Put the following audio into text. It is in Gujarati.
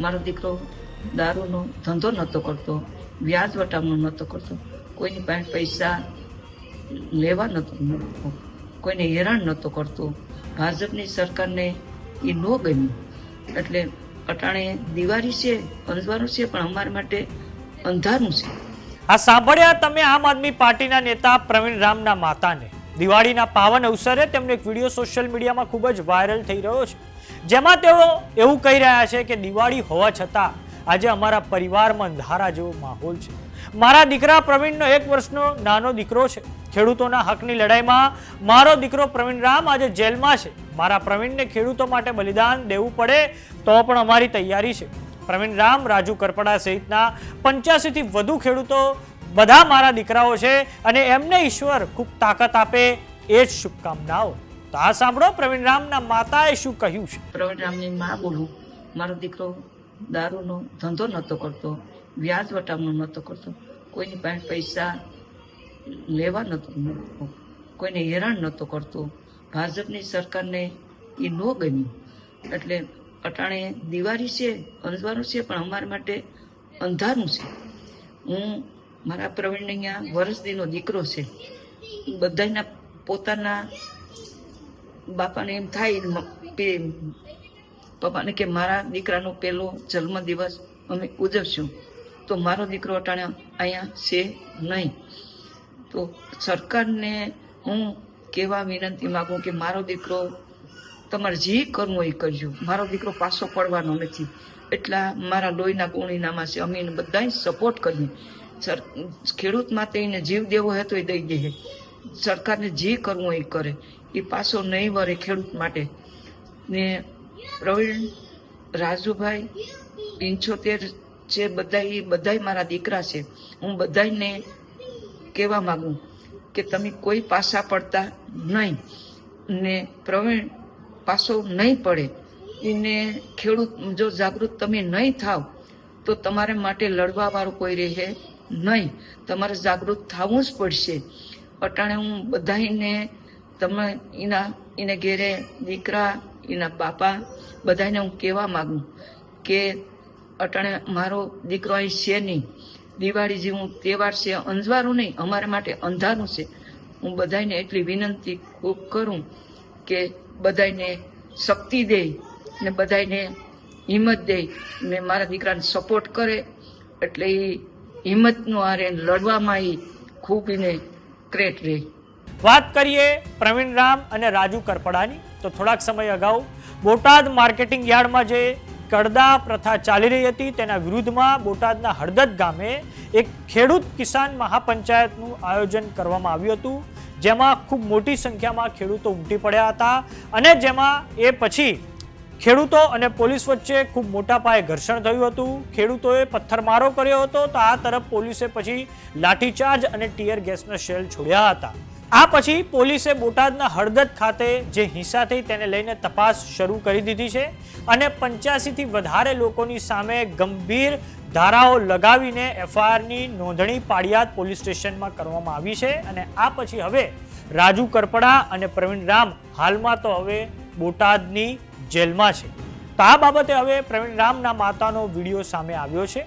મારો દીકરો દારૂનો ધંધો નહોતો કરતો, વ્યાજ વટામણો નહોતો કરતો, કોઈની પાસે પૈસા લેવા નહોતો કોઈને હેરાન નહોતો કરતો. ભાજપની સરકારને એ ન ગમ્યું. એટલે અટાણે દિવાળી છે અંજવાળું છે, પણ અમારા માટે અંધારું છે. આ સાંભળ્યા તમે આમ આદમી પાર્ટીના નેતા પ્રવીણ રામના માતાને. દિવાળીના પાવન અવસરે તેમનો એક વીડિયો સોશિયલ મીડિયામાં ખૂબ જ વાયરલ થઈ રહ્યો છે. જેમાં તેઓ એવું કહી રહ્યા છે કે દિવાળી હોવા છતાં આજે અમારા પરિવારમાં અંધારા જેવો માહોલ છે. મારા દીકરા પ્રવીણનો એક વર્ષનો નાનો દીકરો છે. ખેડૂતોના હકની લડાઈમાં મારો દીકરો પ્રવીણ રામ આજે જેલમાં છે. મારા પ્રવીણને ખેડૂતો માટે બલિદાન દેવું પડે તો પણ અમારી તૈયારી છે. પ્રવીણ રામ રાજુ કરપડા સહિતના પંચ્યાસીથી વધુ ખેડૂતો બધા મારા દીકરાઓ છે અને એમને ઈશ્વર ખૂબ તાકાત આપે એ જ શુભકામનાઓ. તો આ સાંભળો, પ્રવીણ રામના માતાએ શું કહ્યું છે? પ્રવીણરામની માં બોલું, મારો દીકરો દારૂનો ધંધો નહોતો કરતો, વ્યાજ વટામણો નહોતો કરતો, કોઈની પાસે પૈસા લેવા નહોતો કોઈને હેરાન નહોતો કરતો, ભાજપની સરકારને એ ન ગમ્યું. એટલે અટાણે દિવાળી છે અંજવાળું છે, પણ અમારા માટે અંધારું છે. હું મારા પ્રવીણને અહીંયા વરસદીનો દીકરો છે. બધાના પોતાના બાપાને એમ થાય પપ્પાને કે મારા દીકરાનો પહેલો જન્મદિવસ અમે ઉજવશું. તો મારો દીકરો અટાણે અહીંયા છે નહીં. તો સરકારને હું કહેવા વિનંતી માગું કે મારો દીકરો તમારે જે કરવું એ કરજો. મારો દીકરો પાછો પડવાનો નથી. એટલા મારા લોહીના ગુણીનામાં છે. અમે એને બધાય સપોર્ટ કરીએ. સર, ખેડૂત માટે એને જીવ દેવો હોય તો એ દઈ દે. સરકારને જે કરવું એ કરે. એ પાછો નહીં વરે ખેડૂત માટે. ને પ્રવીણ, રાજુભાઈ, પંચોતેર છે બધા એ બધાય મારા દીકરા છે, હું બધાયને કહેવા માગું કે તમે કોઈ પાસા પડતા નહીં. ને પ્રવીણ પાસો નહીં પડે. એને ખેડૂત જો જાગૃત તમે નહીં થાવ, તો તમારે માટે લડવાવાળું કોઈ રહે નહીં. તમારે જાગૃત થવું જ પડશે. અટાણે હું બધાને તમે એના, એને ઘેરે દીકરા, એના બાપા બધાને હું કહેવા માગું કે અટાણે મારો દીકરો અહીં છે નહીં. દિવાળી જેવું તહેવાર છે અંજવારું નહીં, અમારા માટે અંધારું છે. હું બધાને એટલી વિનંતી ખૂબ કરું કે બધાને શક્તિ દે ને બધાને હિંમત દે. ને મારા દીકરાને સપોર્ટ કરે એટલે એ હિંમતનું આરે લડવામાં એ ખૂબ એને ક્રેટ રહે વાત કરીએ પ્રવીણ રામ અને રાજુ કરપડાની. તો થોડાક સમય અગાઉ બોટાદ માર્કેટિંગ યાર્ડમાં જે કડદા પ્રથા ચાલી રહી હતી, તેના વિરુદ્ધમાં બોટાદના હળદદ ગામે એક ખેડૂત કિસાન મહાપંચાયતનું આયોજન કરવામાં આવ્યું હતું. જેમાં ખૂબ મોટી સંખ્યામાં ખેડૂતો ઉમટી પડ્યા હતા અને જેમાં એ પછી ખેડૂતો અને પોલીસ વચ્ચે ખૂબ મોટા પાયે ઘર્ષણ થયું હતું. ખેડૂતોએ પથ્થરમારો કર્યો હતો તો આ તરફ પોલીસે પછી લાઠીચાર્જ અને ટીયર ગેસના શેલ છોડ્યા હતા. આ પછી પોલીસે બોટાદના હળદદ ખાતે જે હિંસા થઈ તેને લઈને તપાસ શરૂ કરી દીધી છે અને પંચ્યાસીથી વધારે લોકોની સામે ગંભીર ધારાઓ લગાવીને એફઆઈઆરની નોંધણી પાડિયાદ પોલીસ સ્ટેશનમાં કરવામાં આવી છે અને આ પછી હવે રાજુ કરપડા અને પ્રવીણ રામ હાલમાં તો હવે બોટાદની જેલમાં છે. તો આ બાબતે હવે પ્રવીણ રામના માતાનો વીડિયો સામે આવ્યો છે.